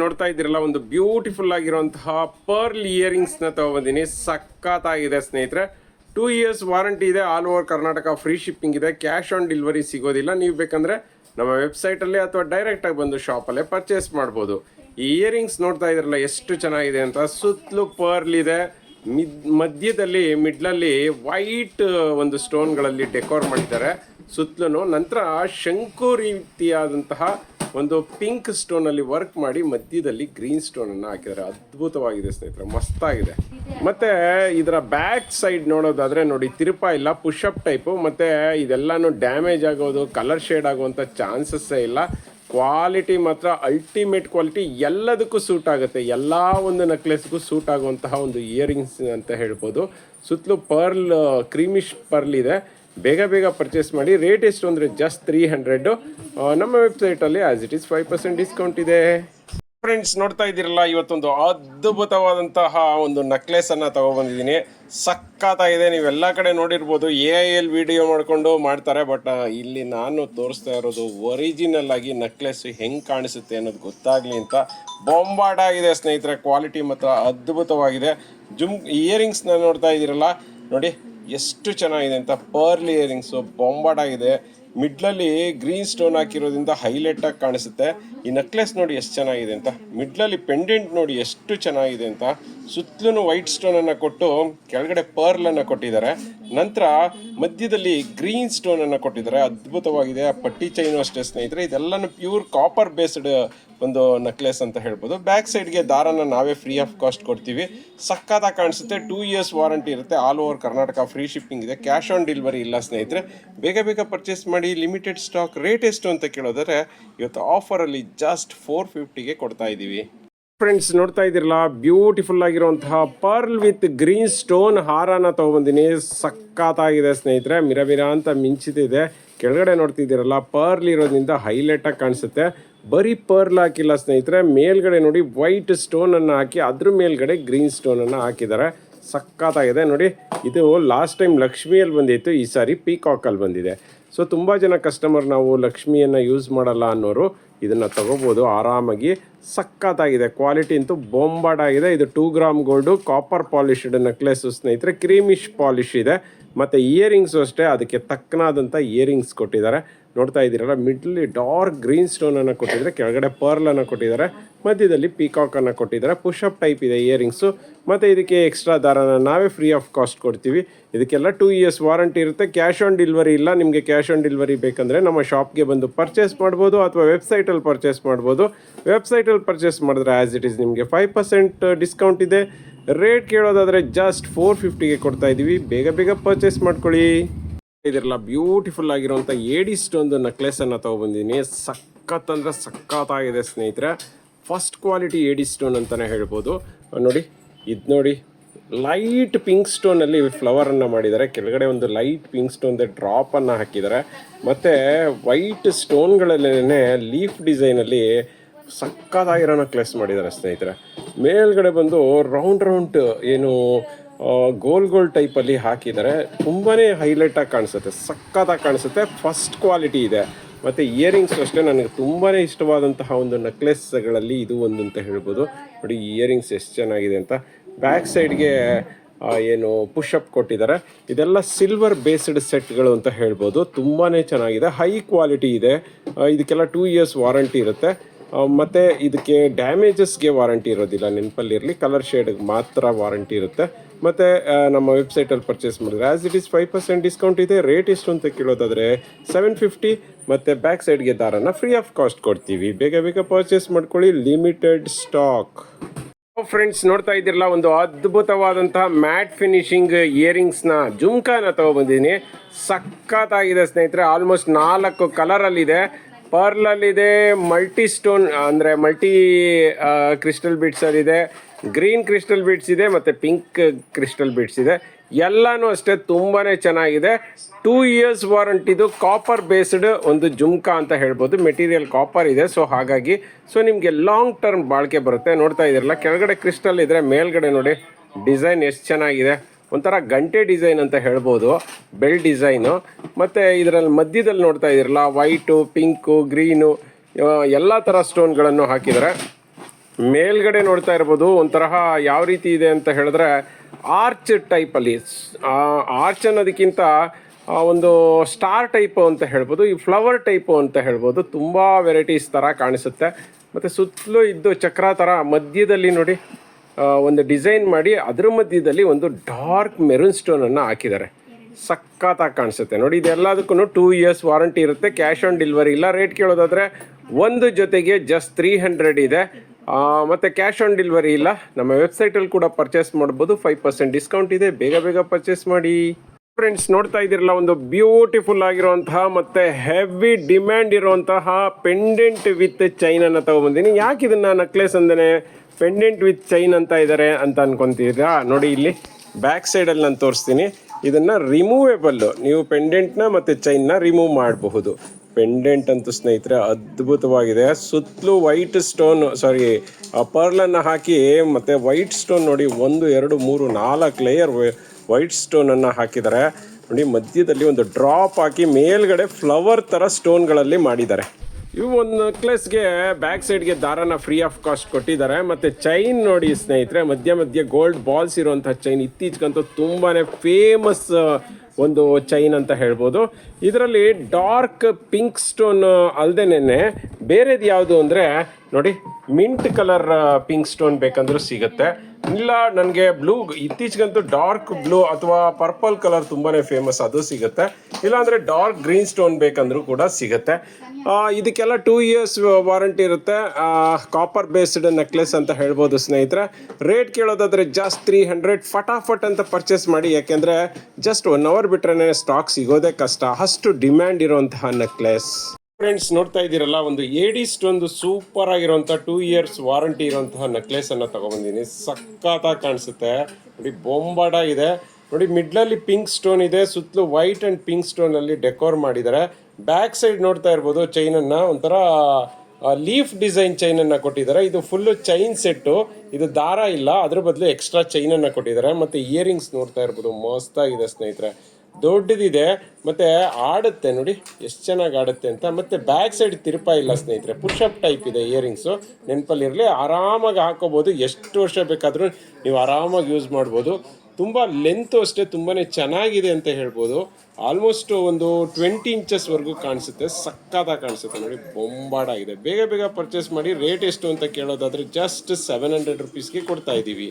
ನೋಡ್ತಾ ಇದ್ದೀರಲ್ಲ, ಒಂದು ಬ್ಯೂಟಿಫುಲ್ ಆಗಿರುವಂತಹ ಪರ್ಲ್ ಇಯರಿಂಗ್ಸ್ನ ತಗೊಬಂದಿನಿ ಸಖತ್ತಾಗಿದೆ ಸ್ನೇಹಿತರೆ. ಟೂ ಇಯರ್ಸ್ ವಾರಂಟಿ ಇದೆ all over Karnataka free shipping ಇದೆ ಕ್ಯಾಶ್ ಆನ್ ಡೆಲಿವರಿ ಸಿಗೋದಿಲ್ಲ. ನೀವು ಬೇಕಂದ್ರೆ ನಮ್ಮ ವೆಬ್ಸೈಟಲ್ಲಿ ಅಥವಾ ಡೈರೆಕ್ಟಾಗಿ ಬಂದು ಶಾಪಲ್ಲೇ ಪರ್ಚೇಸ್ ಮಾಡ್ಬೋದು. ಈ ಇಯರಿಂಗ್ಸ್ ನೋಡ್ತಾ ಇದ್ರಲ್ಲ ಎಷ್ಟು ಚೆನ್ನಾಗಿದೆ ಅಂತ. ಸುತ್ತಲೂ ಪರ್ಲ್ ಇದೆ. ಮಿದ್, ಮಧ್ಯದಲ್ಲಿ ಮಿಡ್ಲಲ್ಲಿ ವೈಟ್ ಒಂದು ಸ್ಟೋನ್ಗಳಲ್ಲಿ ಡೆಕೋರ್ ಮಾಡಿದ್ದಾರೆ. ಸುತ್ತಲೂ ನಂತರ ಶಂಕು ರೀತಿಯಾದಂತಹ ಒಂದು ಪಿಂಕ್ ಸ್ಟೋನ್ ಅಲ್ಲಿ ವರ್ಕ್ ಮಾಡಿ ಮಧ್ಯದಲ್ಲಿ ಗ್ರೀನ್ ಸ್ಟೋನ್ ಅನ್ನ ಹಾಕಿದ್ದಾರೆ. ಅದ್ಭುತವಾಗಿದೆ ಸ್ನೇಹಿತರೆ, ಮಸ್ತಾಗಿದೆ. ಮತ್ತೆ ಇದರ ಬ್ಯಾಕ್ ಸೈಡ್ ನೋಡೋದಾದ್ರೆ ನೋಡಿ, ತಿರುಪ ಇಲ್ಲ ಪುಷಪ್ ಟೈಪು ಮತ್ತೆ ಇದೆಲ್ಲಾನು ಡ್ಯಾಮೇಜ್ ಆಗೋದು ಕಲರ್ ಶೇಡ್ ಆಗುವಂತ ಚಾನ್ಸಸ್ಸೇ ಇಲ್ಲ. ಕ್ವಾಲಿಟಿ ಮಾತ್ರ ಅಲ್ಟಿಮೇಟ್ ಕ್ವಾಲಿಟಿ ಎಲ್ಲದಕ್ಕೂ ಸೂಟ್ ಆಗುತ್ತೆ. ಎಲ್ಲ ಒಂದು ನೆಕ್ಲೆಸ್ಗೂ ಸೂಟ್ ಆಗುವಂತಹ ಒಂದು ಇಯರಿಂಗ್ಸ್ ಅಂತ ಹೇಳ್ಬೋದು. ಸುತ್ತಲೂ ಪರ್ಲ್ ಕ್ರೀಮಿಶ್ ಪರ್ಲ್ ಇದೆ. ಬೇಗ ಬೇಗ ಪರ್ಚೇಸ್ ಮಾಡಿ ರೇಟ್ ಎಷ್ಟು ಅಂದರೆ ಜಸ್ಟ್ ತ್ರೀ ಹಂಡ್ರೆಡು ನಮ್ಮ ವೆಬ್ಸೈಟಲ್ಲಿ as it is five percent discount ಇದೆ. ಫ್ರೆಂಡ್ಸ್ ನೋಡ್ತಾ ಇದ್ದೀರಲ್ಲ, ಇವತ್ತೊಂದು ಅದ್ಭುತವಾದಂತಹ ಒಂದು ನೆಕ್ಲೆಸ್ ಅನ್ನ ತಗೊಬಂದಿದ್ದೀನಿ. ಸಖತ್ತಾಗಿದೆ, ನೀವೆಲ್ಲ ಕಡೆ ನೋಡಿರ್ಬೋದು. ಎ ಐ ಎಲ್ ವಿಡಿಯೋ ಮಾಡಿಕೊಂಡು ಮಾಡ್ತಾರೆ ಬಟ್ ಇಲ್ಲಿ ನಾನು ತೋರಿಸ್ತಾ ಇರೋದು ಒರಿಜಿನಲ್ ಆಗಿ ನೆಕ್ಲೆಸ್ ಹೆಂಗ್ ಕಾಣಿಸುತ್ತೆ ಅನ್ನೋದು ಗೊತ್ತಾಗ್ಲಿ ಅಂತ. ಬೊಂಬಾಟ ಆಗಿದೆ ಸ್ನೇಹಿತರೆ ಕ್ವಾಲಿಟಿ ಮಾತ್ರ ಅದ್ಭುತವಾಗಿದೆ. ಜುಮ್ ಇಯರಿಂಗ್ಸ್ನ ನೋಡ್ತಾ ಇದ್ದೀರಲ್ಲ, ನೋಡಿ ಎಷ್ಟು ಚೆನ್ನಾಗಿದೆ ಅಂತ ಪರ್ಲ್ ಇಯರಿಂಗ್ಸು ಬೊಂಬಾಡಾಗಿದೆ ಮಿಡ್ಲಲ್ಲಿ ಗ್ರೀನ್ ಸ್ಟೋನ್ ಹಾಕಿರೋದ್ರಿಂದ ಹೈಲೈಟ್ ಆಗಿ ಕಾಣಿಸುತ್ತೆ. ಈ ನೆಕ್ಲೆಸ್ ನೋಡಿ ಎಷ್ಟು ಚೆನ್ನಾಗಿದೆ ಅಂತ. ಮಿಡ್ಲಲ್ಲಿ ಪೆಂಡೆಂಟ್ ನೋಡಿ ಎಷ್ಟು ಚೆನ್ನಾಗಿದೆ ಅಂತ. ಸುತ್ತಲೂ ವೈಟ್ ಸ್ಟೋನನ್ನು ಕೊಟ್ಟು ಕೆಳಗಡೆ ಪರ್ಲನ್ನು ಕೊಟ್ಟಿದ್ದಾರೆ. ನಂತರ ಮಧ್ಯದಲ್ಲಿ ಗ್ರೀನ್ ಸ್ಟೋನ್ ಅನ್ನು ಕೊಟ್ಟಿದ್ದಾರೆ. ಅದ್ಭುತವಾಗಿದೆ. ಆ ಪಟ್ಟಿ ಚೈನು ಅಷ್ಟೇ ಸ್ನೇಹಿತರೆ. ಇದೆಲ್ಲನೂ ಪ್ಯೂರ್ ಕಾಪರ್ ಬೇಸ್ಡ್ ಒಂದು ನೆಕ್ಲೆಸ್ ಅಂತ ಹೇಳ್ಬೋದು. ಬ್ಯಾಕ್ ಸೈಡ್ಗೆ ದಾರನ ನಾವೇ ಫ್ರೀ ಆಫ್ ಕಾಸ್ಟ್ ಕೊಡ್ತೀವಿ. ಸಕ್ಕತ್ತಾಗಿ ಕಾಣಿಸುತ್ತೆ. ಟೂ ಇಯರ್ಸ್ ವಾರಂಟಿ ಇರುತ್ತೆ. All over Karnataka free shipping ಇದೆ. ಕ್ಯಾಶ್ ಆನ್ ಡೆಲಿವರಿ ಇಲ್ಲ ಸ್ನೇಹಿತರೆ. ಬೇಗ ಬೇಗ ಪರ್ಚೇಸ್ ಮಾಡಿ ಲಿಮಿಟೆಡ್ ಸ್ಟಾಕ್ ರೇಟ್ ಎಷ್ಟು ಅಂತ ಕೇಳೋದರೆ ಇವತ್ತು ಆಫರಲ್ಲಿ ಜಸ್ಟ್ ಫೋರ್ ಫಿಫ್ಟಿಗೆ ಕೊಡ್ತಾ ಇದ್ದೀವಿ. ಫ್ರೆಂಡ್ಸ್ ನೋಡ್ತಾ ಇದ್ದೀರಲ್ಲ? ಬ್ಯೂಟಿಫುಲ್ ಆಗಿರುವಂತಹ ಪರ್ಲ್ ವಿತ್ ಗ್ರೀನ್ ಸ್ಟೋನ್ ಹಾರನ ತಗೊಬಂದಿನಿ. ಸಖತ್ತಾಗಿದೆ ಸ್ನೇಹಿತರೆ, ಮಿರಮಿರ ಮಿರ ಅಂತ ಮಿಂಚಿತಿದೆ ಕೆಳಗಡೆ ನೋಡ್ತಿದ್ದೀರಲ್ಲ ಪರ್ಲ್ ಇರೋದ್ರಿಂದ ಹೈಲೈಟ್ ಆಗಿ ಕಾಣಿಸುತ್ತೆ. ಬರೀ ಪರ್ಲ್ ಹಾಕಿಲ್ಲ ಸ್ನೇಹಿತರೆ, ಮೇಲ್ಗಡೆ ನೋಡಿ ವೈಟ್ ಸ್ಟೋನ್ ಅನ್ನ ಹಾಕಿ, ಅದ್ರ ಮೇಲ್ಗಡೆ ಗ್ರೀನ್ ಸ್ಟೋನ್ ಅನ್ನ ಹಾಕಿದ್ದಾರೆ. ಸಖತ್ತಾಗಿದೆ. ನೋಡಿ, ಇದು ಲಾಸ್ಟ್ ಟೈಮ್ ಲಕ್ಷ್ಮಿಯಲ್ಲಿ ಬಂದಿತ್ತು, ಈ ಸಾರಿ ಪೀಕಾಕಲ್ಲಿ ಬಂದಿದೆ. ಸೊ ತುಂಬ ಜನ ಕಸ್ಟಮರ್ ನಾವು ಲಕ್ಷ್ಮಿಯನ್ನು ಯೂಸ್ ಮಾಡಲ್ಲ ಅನ್ನೋರು ಇದನ್ನು ತಗೋಬೋದು. ಆರಾಮಾಗಿ ಸಖತ್ತಾಗಿದೆ. ಕ್ವಾಲಿಟಿ ಅಂತೂ ಬೊಂಬಾಡಾಗಿದೆ ಇದು two gram gold copper polished necklace ಸ್ನೇಹಿತರೆ ಕ್ರೀಮಿಶ್ ಪಾಲಿಶ್ ಇದೆ. ಮತ್ತು ಇಯರಿಂಗ್ಸು ಅಷ್ಟೇ, ಅದಕ್ಕೆ ತಕ್ಕನಾದಂಥ ಇಯರಿಂಗ್ಸ್ ಕೊಟ್ಟಿದ್ದಾರೆ. ನೋಡ್ತಾ ಇದ್ದೀರಲ್ಲ ಮಿಡ್ಲಿ ಡಾರ್ಕ್ ಗ್ರೀನ್ ಸ್ಟೋನನ್ನು ಕೊಟ್ಟಿದ್ದಾರೆ, ಕೆಳಗಡೆ ಪರ್ಲನ್ನು ಕೊಟ್ಟಿದ್ದಾರೆ, ಮಧ್ಯದಲ್ಲಿ ಪೀಕಾಕನ್ನು ಕೊಟ್ಟಿದ್ದಾರೆ ಪುಷಪ್ ಟೈಪ್ ಇದೆ ಇಯರಿಂಗ್ಸು. ಮತ್ತು ಇದಕ್ಕೆ ಎಕ್ಸ್ಟ್ರಾ ದಾರನ ನಾವೇ ಫ್ರೀ ಆಫ್ ಕಾಸ್ಟ್ ಕೊಡ್ತೀವಿ. ಇದಕ್ಕೆಲ್ಲ ಟೂ ಇಯರ್ಸ್ ವಾರಂಟಿ ಇರುತ್ತೆ. ಕ್ಯಾಶ್ ಆನ್ ಡೆಲಿವರಿ ಇಲ್ಲ, ನಿಮಗೆ ಕ್ಯಾಶ್ ಆನ್ ಡೆಲಿವರಿ ಬೇಕಂದರೆ ನಮ್ಮ ಶಾಪ್ಗೆ ಬಂದು ಪರ್ಚೇಸ್ ಮಾಡ್ಬೋದು ಅಥವಾ ವೆಬ್ಸೈಟಲ್ಲಿ ಪರ್ಚೇಸ್ ಮಾಡ್ಬೋದು. ವೆಬ್ಸೈಟಲ್ಲಿ ಪರ್ಚೇಸ್ ಮಾಡಿದ್ರೆ ಆ್ಯಸ್ ಇಟ್ ಈಸ್ ನಿಮಗೆ ಫೈವ್ ಪರ್ಸೆಂಟ್ ಡಿಸ್ಕೌಂಟ್ ಇದೆ. ರೇಟ್ ಕೇಳೋದಾದರೆ ಜಸ್ಟ್ ಫೋರ್ ಫಿಫ್ಟಿಗೆ ಕೊಡ್ತಾ ಇದ್ದೀವಿ. ಬೇಗ ಬೇಗ ಪರ್ಚೇಸ್ ಮಾಡ್ಕೊಳ್ಳಿ. ಇದಿರಲ್ಲ ಬ್ಯೂಟಿಫುಲ್ ಆಗಿರುವಂಥ ಏಡಿಸ್ಟ್ ಒಂದು ನೆಕ್ಲೆಸನ್ನು ತೊಗೊಬಂದಿನಿ ಸಖತ್ ಅಂದರೆ ಸಖತ್ತಾಗಿದೆ ಸ್ನೇಹಿತರೆ. ಫಸ್ಟ್ ಕ್ವಾಲಿಟಿ ಏಡಿ ಸ್ಟೋನ್ ಅಂತಲೇ ಹೇಳ್ಬೋದು. ನೋಡಿ, ಇದು ನೋಡಿ ಲೈಟ್ ಪಿಂಕ್ ಸ್ಟೋನಲ್ಲಿ ಫ್ಲವರನ್ನು ಮಾಡಿದ್ದಾರೆ. ಕೆಳಗಡೆ ಒಂದು ಲೈಟ್ ಪಿಂಕ್ ಸ್ಟೋನ್ದ ಡ್ರಾಪನ್ನು ಹಾಕಿದ್ದಾರೆ. ಮತ್ತು ವೈಟ್ ಸ್ಟೋನ್ಗಳಲ್ಲೇ ಲೀಫ್ ಡಿಸೈನಲ್ಲಿ ಸಕ್ಕತ್ತಾಗಿರೋ ನೆಕ್ಲೆಸ್ ಮಾಡಿದ್ದಾರೆ ಸ್ನೇಹಿತರೆ. ಮೇಲ್ಗಡೆ ಬಂದು ರೌಂಡ್ ರೌಂಡ್ ಏನು ಗೋಲ್ ಗೋಲ್ ಟೈಪಲ್ಲಿ ಹಾಕಿದ್ದಾರೆ ತುಂಬಾ ಹೈಲೈಟಾಗಿ ಕಾಣಿಸುತ್ತೆ ಸಕ್ಕತ್ತಾಗಿ ಕಾಣಿಸುತ್ತೆ ಫಸ್ಟ್ ಕ್ವಾಲಿಟಿ ಇದೆ. ಮತ್ತು ಇಯರಿಂಗ್ಸ್ ಅಷ್ಟೇ ನನಗೆ ತುಂಬಾ ಇಷ್ಟವಾದಂತಹ ಒಂದು ನೆಕ್ಲೆಸ್ಗಳಲ್ಲಿ ಇದು ಒಂದು ಅಂತ ಹೇಳ್ಬೋದು. ನೋಡಿ ಇಯರಿಂಗ್ಸ್ ಎಷ್ಟು ಚೆನ್ನಾಗಿದೆ ಅಂತ. ಬ್ಯಾಕ್ ಸೈಡ್ಗೆ ಏನು ಪುಷಪ್ ಕೊಟ್ಟಿದ್ದಾರೆ. ಇದೆಲ್ಲ ಸಿಲ್ವರ್ ಬೇಸ್ಡ್ ಸೆಟ್ಗಳು ಅಂತ ಹೇಳ್ಬೋದು. ತುಂಬಾ ಚೆನ್ನಾಗಿದೆ. ಹೈ ಕ್ವಾಲಿಟಿ ಇದೆ. ಇದಕ್ಕೆಲ್ಲ ಟೂ ಇಯರ್ಸ್ ವಾರಂಟಿ ಇರುತ್ತೆ. ಮತ್ತೆ ಇದಕ್ಕೆ ಡ್ಯಾಮೇಜಸ್ಗೆ ವಾರಂಟಿ ಇರೋದಿಲ್ಲ. ನೆನಪಲ್ಲಿರಲಿ ಕಲರ್ ಶೇಡ್ಗೆ ಮಾತ್ರ ವಾರಂಟಿ ಇರುತ್ತೆ. ಮತ್ತು ನಮ್ಮ ವೆಬ್ಸೈಟಲ್ಲಿ ಪರ್ಚೇಸ್ ಮಾಡಿದ್ರೆ as it is five percent discount ಇದೆ ರೇಟ್ ಎಷ್ಟು ಅಂತ ಕೇಳೋದಾದರೆ ಸೆವೆನ್ ಫಿಫ್ಟಿ ಮತ್ತು ಬ್ಯಾಕ್ ಸೈಡ್ಗೆ ದಾರನ ಫ್ರೀ ಆಫ್ ಕಾಸ್ಟ್ ಕೊಡ್ತೀವಿ. ಬೇಗ ಬೇಗ ಪರ್ಚೇಸ್ ಮಾಡ್ಕೊಳ್ಳಿ ಲಿಮಿಟೆಡ್ ಸ್ಟಾಕ್ ಫ್ರೆಂಡ್ಸ್ ನೋಡ್ತಾ ಇದ್ದಿರಲ್ಲ, ಒಂದು ಅದ್ಭುತವಾದಂತಹ ಮ್ಯಾಟ್ ಫಿನಿಶಿಂಗ್ ಇಯರಿಂಗ್ಸ್ನ ಜುಮ್ಕಾನ ತಗೊಬಂದಿದ್ದೀನಿ. ಸಖತ್ತಾಗಿದೆ ಸ್ನೇಹಿತರೆ ಆಲ್ಮೋಸ್ಟ್ ನಾಲ್ಕು ಕಲರಲ್ಲಿದೆ ಪರ್ಲಲ್ಲಿದೆ ಮಲ್ಟಿ ಸ್ಟೋನ್ ಅಂದರೆ ಮಲ್ಟಿ ಕ್ರಿಸ್ಟಲ್ ಬೀಡ್ಸಲ್ಲಿದೆ ಗ್ರೀನ್ ಕ್ರಿಸ್ಟಲ್ ಬೀಡ್ಸ್ ಇದೆ ಮತ್ತು ಪಿಂಕ್ ಕ್ರಿಸ್ಟಲ್ ಬೀಡ್ಸ್ ಇದೆ. ಎಲ್ಲನೂ ಅಷ್ಟೇ ತುಂಬಾ ಚೆನ್ನಾಗಿದೆ. ಟೂ ಇಯರ್ಸ್ ವಾರಂಟಿದು ಕಾಪರ್ ಬೇಸ್ಡ್ ಒಂದು ಜುಮ್ಕಾ ಅಂತ ಹೇಳ್ಬೋದು. ಮೆಟೀರಿಯಲ್ ಕಾಪರ್ ಇದೆ. ಸೊ ಹಾಗಾಗಿ ಸೊ ನಿಮಗೆ ಲಾಂಗ್ ಟರ್ಮ್ ಬಾಳಿಕೆ ಬರುತ್ತೆ. ನೋಡ್ತಾ ಇದ್ದೀರಲ್ಲ, ಕೆಳಗಡೆ ಕ್ರಿಸ್ಟಲ್ ಇದ್ರೆ ಮೇಲ್ಗಡೆ ನೋಡಿ ಡಿಸೈನ್ ಎಷ್ಟು ಚೆನ್ನಾಗಿದೆ. ಒಂಥರ ಗಂಟೆ ಡಿಸೈನ್ ಅಂತ ಹೇಳ್ಬೋದು. ಬೆಲ್ ಡಿಸೈನು ಮತ್ತು ಇದರಲ್ಲಿ ಮಧ್ಯದಲ್ಲಿ ನೋಡ್ತಾ ಇದ್ದೀರಲ್ಲ ವೈಟು ಪಿಂಕು ಗ್ರೀನು ಎಲ್ಲ ಥರ ಸ್ಟೋನ್ಗಳನ್ನು ಹಾಕಿದ್ದಾರೆ. ಮೇಲ್ಗಡೆ ನೋಡ್ತಾ ಇರ್ಬೋದು ಒಂಥರಹ ಯಾವ ರೀತಿ ಇದೆ ಅಂತ ಹೇಳಿದ್ರೆ ಆರ್ಚ್ ಟೈಪಲ್ಲಿ ಆರ್ಚ್ ಅನ್ನೋದಕ್ಕಿಂತ ಒಂದು ಸ್ಟಾರ್ ಟೈಪು ಅಂತ ಹೇಳ್ಬೋದು, ಈ ಫ್ಲವರ್ ಟೈಪು ಅಂತ ಹೇಳ್ಬೋದು, ತುಂಬ ವೆರೈಟೀಸ್ ಥರ ಕಾಣಿಸುತ್ತೆ. ಮತ್ತು ಸುತ್ತಲೂ ಇದ್ದು ಚಕ್ರ ಥರ ಮಧ್ಯದಲ್ಲಿ ನೋಡಿ ಒಂದು ಡಿಸೈನ್ ಮಾಡಿ, ಅದ್ರ ಮಧ್ಯದಲ್ಲಿ ಒಂದು ಡಾರ್ಕ್ ಮೆರೂನ್ ಸ್ಟೋನನ್ನು ಹಾಕಿದ್ದಾರೆ. ಸಖತ್ತಾಗಿ ಕಾಣಿಸುತ್ತೆ. ನೋಡಿ ಇದೆಲ್ಲದಕ್ಕೂ ಟೂ ಇಯರ್ಸ್ ವಾರಂಟಿ ಇರುತ್ತೆ. ಕ್ಯಾಶ್ ಆನ್ ಡೆಲಿವರಿ ಇಲ್ಲ. ರೇಟ್ ಕೇಳೋದಾದರೆ, ಒಂದು ಜೊತೆಗೆ ಜಸ್ಟ್ ತ್ರೀ ಹಂಡ್ರೆಡ್ ಇದೆ. ಮತ್ತೆ ಕ್ಯಾಶ್ ಆನ್ ಡೆಲಿವರಿ ಇಲ್ಲ. ನಮ್ಮ ವೆಬ್ಸೈಟಲ್ಲಿ ಕೂಡ ಪರ್ಚೇಸ್ ಮಾಡ್ಬೋದು. ಫೈವ್ ಪರ್ಸೆಂಟ್ ಡಿಸ್ಕೌಂಟ್ ಇದೆ. ಬೇಗ ಬೇಗ ಪರ್ಚೇಸ್ ಮಾಡಿ. ಫ್ರೆಂಡ್ಸ್ ನೋಡ್ತಾ ಇದ್ದೀರಲ್ಲ, ಒಂದು ಬ್ಯೂಟಿಫುಲ್ ಆಗಿರುವಂತಹ ಮತ್ತೆ ಹೆವಿ ಡಿಮ್ಯಾಂಡ್ ಇರುವಂತಹ ಪೆಂಡೆಂಟ್ ವಿತ್ ಚೈನ್ ಅನ್ನ ತಗೊಬಂದಿನಿ. ಯಾಕೆ ಇದನ್ನ ನಕ್ಲೆಸ್ ಅಂದನೆ ಪೆಂಡೆಂಟ್ ವಿತ್ ಚೈನ್ ಅಂತ ಇದ್ದಾರೆ ಅಂತ ಅನ್ಕೊಂತೀರಾ? ನೋಡಿ ಇಲ್ಲಿ ಬ್ಯಾಕ್ ಸೈಡಲ್ಲಿ ನಾನು ತೋರಿಸ್ತೀನಿ. ಇದನ್ನ ರಿಮೂವೇಬಲ್ ನೀವು ಪೆಂಡೆಂಟ್ನ ಮತ್ತೆ ಚೈನ್ನ ರಿಮೂವ್ ಮಾಡಬಹುದು. ಪೆಂಡೆಂಟ್ ಅಂತ ಸ್ನೇಹಿತರೆ, ಅದ್ಭುತವಾಗಿದೆ. ಸುತ್ತಲೂ ವೈಟ್ ಸ್ಟೋನ್ ಸಾರಿ ಪರ್ಲನ್ನು ಹಾಕಿ ಮತ್ತು ವೈಟ್ ಸ್ಟೋನ್ ನೋಡಿ ಒಂದು, ಎರಡು, ಮೂರು, ನಾಲ್ಕು ಲೇಯರ್ ವೈಟ್ ಸ್ಟೋನನ್ನು ಹಾಕಿದ್ದಾರೆ. ನೋಡಿ ಮಧ್ಯದಲ್ಲಿ ಒಂದು ಡ್ರಾಪ್ ಹಾಕಿ ಮೇಲ್ಗಡೆ ಫ್ಲವರ್ ಥರ ಸ್ಟೋನ್ಗಳಲ್ಲಿ ಮಾಡಿದ್ದಾರೆ. ಇವು ಒಂದು ನೆಕ್ಲೆಸ್ಗೆ ಬ್ಯಾಕ್ ಸೈಡ್ಗೆ ದಾರನ ಫ್ರೀ ಆಫ್ ಕಾಸ್ಟ್ ಕೊಟ್ಟಿದ್ದಾರೆ. ಮತ್ತು ಚೈನ್ ನೋಡಿ ಸ್ನೇಹಿತರೆ, ಮಧ್ಯ ಮಧ್ಯ ಗೋಲ್ಡ್ ಬಾಲ್ಸ್ ಇರುವಂಥ ಚೈನ್ ಇತ್ತೀಚೆಗಂತೂ ತುಂಬಾ ಫೇಮಸ್ ಒಂದು ಚೈನ್ ಅಂತ ಹೇಳ್ಬೋದು. ಇದರಲ್ಲಿ ಡಾರ್ಕ್ ಪಿಂಕ್ ಸ್ಟೋನ್ ಅಲ್ದೇನೆ ಬೇರೆದು ಯಾವುದು ಅಂದರೆ ನೋಡಿ ಮಿಂಟ್ ಕಲರ್ ಪಿಂಕ್ ಸ್ಟೋನ್ ಬೇಕಂದ್ರೂ ಸಿಗುತ್ತೆ. ಇಲ್ಲ, ನನಗೆ ಬ್ಲೂ ಇತ್ತೀಚೆಗಂತೂ ಡಾರ್ಕ್ ಬ್ಲೂ ಅಥವಾ ಪರ್ಪಲ್ ಕಲರ್ ತುಂಬಾನೇ ಫೇಮಸ್ ಅದು ಸಿಗುತ್ತೆ. ಇಲ್ಲಾಂದರೆ ಡಾರ್ಕ್ ಗ್ರೀನ್ ಸ್ಟೋನ್ ಬೇಕಂದ್ರೂ ಕೂಡ ಸಿಗುತ್ತೆ. ಇದಕ್ಕೆಲ್ಲ ಟೂ ಇಯರ್ಸ್ ವಾರಂಟಿ ಇರುತ್ತೆ. ಕಾಪರ್ ಬೇಸ್ಡ್ ನೆಕ್ಲೆಸ್ ಅಂತ ಹೇಳ್ಬೋದು ಸ್ನೇಹಿತರೆ. ರೇಟ್ ಕೇಳೋದಾದರೆ ಜಾಸ್ತಿ ತ್ರೀ ಹಂಡ್ರೆಡ್ ಫಟಾಫಟ್ ಅಂತ ಪರ್ಚೇಸ್ ಮಾಡಿ. ಯಾಕೆಂದರೆ ಜಸ್ಟ್ ಒನ್ ಅವರ್ ಬಿಟ್ರೆ ಸ್ಟಾಕ್ ಸಿಗೋದೇ ಕಷ್ಟ. ಅಷ್ಟು ಡಿಮ್ಯಾಂಡ್ ಇರುವಂತಹ ನೆಕ್ಲೆಸ್ ಫ್ರೆಂಡ್ಸ್, ನೋಡ್ತಾ ಇದ್ದೀರಲ್ಲ, ಒಂದು ಏಡಿಸ್ಟ್ ಒಂದು ಸೂಪರ್ ಆಗಿರುವಂಥ ಟೂ ಇಯರ್ಸ್ ವಾರಂಟಿ ಇರುವಂತಹ ನೆಕ್ಲೆಸ್ ಅನ್ನ ತಗೊಬಂದಿನಿ ಸಖತ್ತಾಗಿ ಕಾಣಿಸುತ್ತೆ. ನೋಡಿ ಬೊಂಬಾಡ ಇದೆ. ನೋಡಿ ಮಿಡ್ಲಲ್ಲಿ ಪಿಂಕ್ ಸ್ಟೋನ್ ಇದೆ, ಸುತ್ತಲೂ ವೈಟ್ ಅಂಡ್ ಪಿಂಕ್ ಸ್ಟೋನ್ ಅಲ್ಲಿ ಡೆಕೋರ್ ಮಾಡಿದ್ದಾರೆ. ಬ್ಯಾಕ್ ಸೈಡ್ ನೋಡ್ತಾ ಇರ್ಬೋದು ಚೈನ್ ಅನ್ನ. ಒಂಥರ ಲೀಫ್ ಡಿಸೈನ್ ಚೈನ್ ಅನ್ನ ಕೊಟ್ಟಿದ್ದಾರೆ. ಇದು ಫುಲ್ ಚೈನ್ ಸೆಟ್ಟು ಇದು ದಾರ ಇಲ್ಲ. ಅದ್ರ ಬದಲು ಎಕ್ಸ್ಟ್ರಾ ಚೈನ್ ಅನ್ನ ಕೊಟ್ಟಿದ್ದಾರೆ. ಮತ್ತೆ ಇಯರಿಂಗ್ಸ್ ನೋಡ್ತಾ ಇರ್ಬೋದು. ಮಸ್ತಾಗಿದೆ ಸ್ನೇಹಿತರೆ. ದೊಡ್ಡದಿದೆ, ಮತ್ತೆ ಆಡುತ್ತೆ ನೋಡಿ, ಎಷ್ಟು ಚೆನ್ನಾಗಿ ಆಡುತ್ತೆ ಅಂತ. ಮತ್ತೆ ಬ್ಯಾಕ್ ಸೈಡ್ ತಿರುಪ ಇಲ್ಲ ಸ್ನೇಹಿತರೆ ಪುಷಪ್ ಟೈಪ್ ಇದೆ ಇಯರಿಂಗ್ಸು ನೆನಪಲ್ಲಿರಲಿ ಆರಾಮಾಗಿ ಹಾಕೋಬೋದು. ಎಷ್ಟು ವರ್ಷ ಬೇಕಾದರೂ ನೀವು ಆರಾಮಾಗಿ ಯೂಸ್ ಮಾಡ್ಬೋದು. ತುಂಬ ಲೆಂತು ಅಷ್ಟೇ ತುಂಬಾ ಚೆನ್ನಾಗಿದೆ ಅಂತ ಹೇಳ್ಬೋದು. ಆಲ್ಮೋಸ್ಟ್ ಒಂದು ಟ್ವೆಂಟಿ ಇಂಚಸ್ವರೆಗೂ ಕಾಣಿಸುತ್ತೆ ಸಕ್ಕತ್ತಾಗಿ ಕಾಣಿಸುತ್ತೆ ನೋಡಿ ಬೊಂಬಾಡಾಗಿದೆ ಬೇಗ ಬೇಗ ಪರ್ಚೇಸ್ ಮಾಡಿ ರೇಟ್ ಎಷ್ಟು ಅಂತ ಕೇಳೋದಾದರೆ ಜಸ್ಟ್ ಸೆವೆನ್ ಹಂಡ್ರೆಡ್ ರುಪೀಸ್ಗೆ ಕೊಡ್ತಾ ಇದ್ದೀವಿ.